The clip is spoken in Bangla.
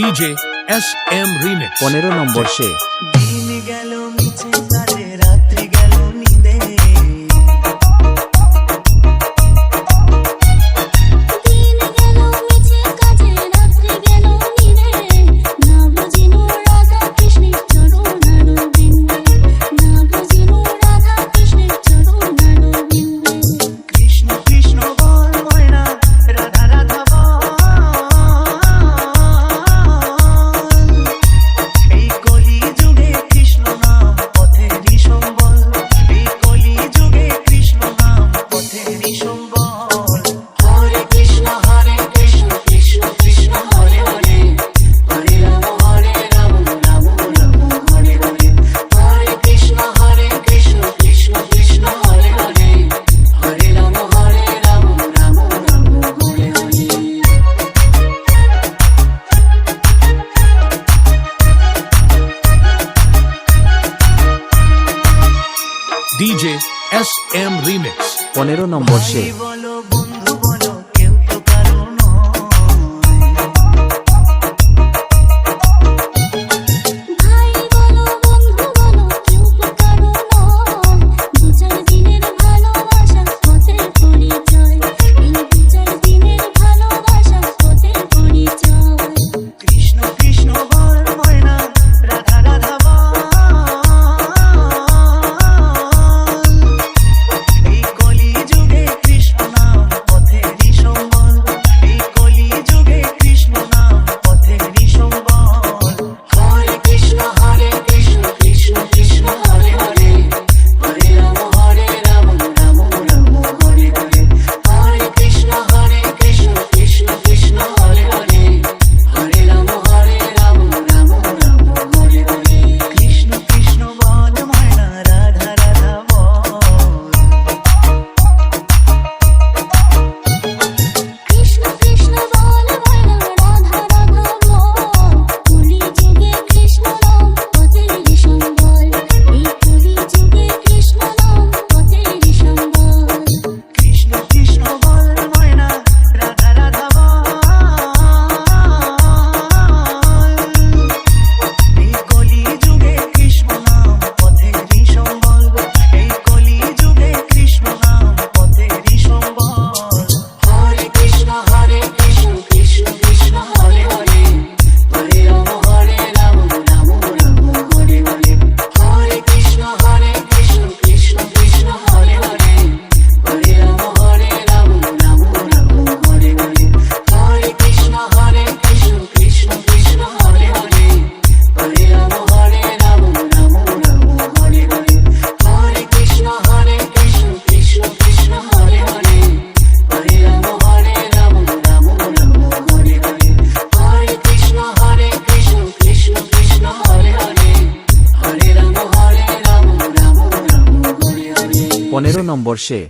DJ SM Remix. Ponero nombre DJ S M remix পনেরো নম্বর সে। পনেরো নম্বর সে